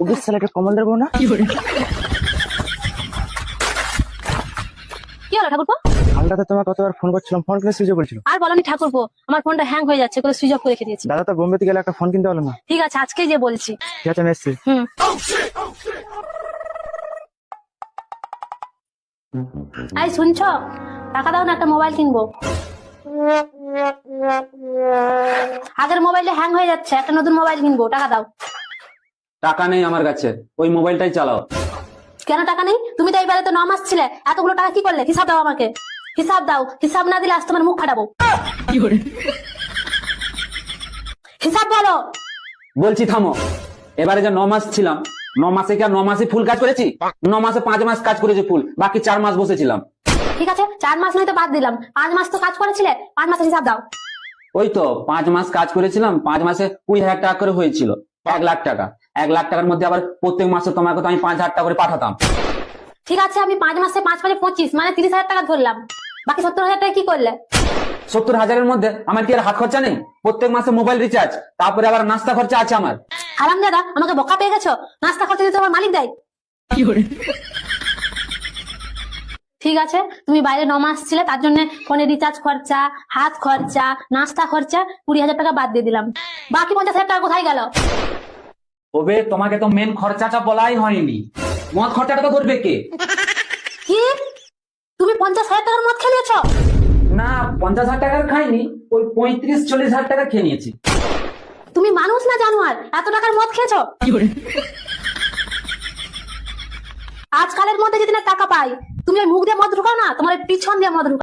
ওদের ছেলেটা কমল দেবো না? কি হলো ঠাকুরপো? হালদাতে তোমার কতবার ফোন করছিলাম ফোন করে সুইচ বলছিল আর বলনি ঠাকুরপো আমার ফোনটা হ্যাং হয়ে যাচ্ছে করে সুইচ অফ করে রেখে দিয়েছি। দাদা তো বোম্বেতে গেলে একটা ফোন কিনতে পারল না। ঠিক আছে আজকেই যে বলছি। ঠিক আছে আমি এসছি হুম। এই শুনছো? টাকা দাও না একটা মোবাইল কিনবো। আগের মোবাইলটা হ্যাং হয়ে যাচ্ছে একটা নতুন মোবাইল কিনবো টাকা দাও। টাকা নেই আমার কাছে। ওই মোবাইলটাই চালাও। কেন টাকা নেই? তুমি তো এইবারে তো ন মাস ছিলে এতগুলো টাকা কি করলে? হিসাব দাও আমাকে। হিসাব দাও। হিসাব না দিলে আজ তোমার মুখ ফাটাবো। হিসাব বলো। বলছি থামো। এবারে যে ন মাস ছিলাম ন মাসে কি আর ন মাসে ফুল কাজ করেছি? ন মাসে পাঁচ মাস কাজ করেছি ফুল বাকি চার মাস বসেছিলাম। ঠিক আছে চার মাস নয় তো বাদ দিলাম। পাঁচ মাস তো কাজ করেছিলে পাঁচ মাসের হিসাব দাও। ওই তো পাঁচ মাস কাজ করেছিলাম পাঁচ মাসে কুড়ি হাজার টাকা করে হয়েছিল। এক লাখ টাকা। এক লাখ টাকার মধ্যে আবার প্রত্যেক মাসে তোমাকে তো আমি পাঁচ হাজার টাকা করে পাঠাতাম। ঠিক আছে আমি পাঁচ মাসে পাঁচ পাঁচে পঁচিশ মানে তিরিশ হাজার টাকা ধরলাম। বাকি সত্তর হাজার টাকা কি করলে? সত্তর হাজারের মধ্যে আমার কি আর হাত খরচা নেই? প্রত্যেক মাসে মোবাইল রিচার্জ তারপরে আবার নাস্তা খরচা আছে আমার। হারাম দাদা আমাকে বকা পেয়ে গেছো? নাস্তা খরচা দিতে আমার মালিক দেয়। ঠিক আছে? তুমি বাইরে ন মাস ছিলে তার জন্য ফোনে রিচার্জ খরচা হাত খরচা নাস্তা খরচা কুড়ি হাজার টাকা বাদ দিয়ে দিলাম। বাকি পঞ্চাশ হাজার টাকা কোথায় গেল? ওবে তোমাকে তো মেন খরচাটা বলাই হয়নি। মদ খরচাটা তো করবে কে? কি? তুমি পঞ্চাশ হাজার টাকার মদ খেলিয়েছ না পঞ্চাশ হাজার টাকার খাইনি ওই পঁয়ত্রিশ চল্লিশ হাজার টাকা খেয়ে নিয়েছি। তুমি মানুষ না জানোয়ার? এত টাকার মদ খেয়েছো? আজকালের মধ্যে যদি না টাকা পাই, তুমি ওই মুখ দিয়ে মদ ঢুকাও না, তোমার পিছন দিয়ে মদ ঢুকাও।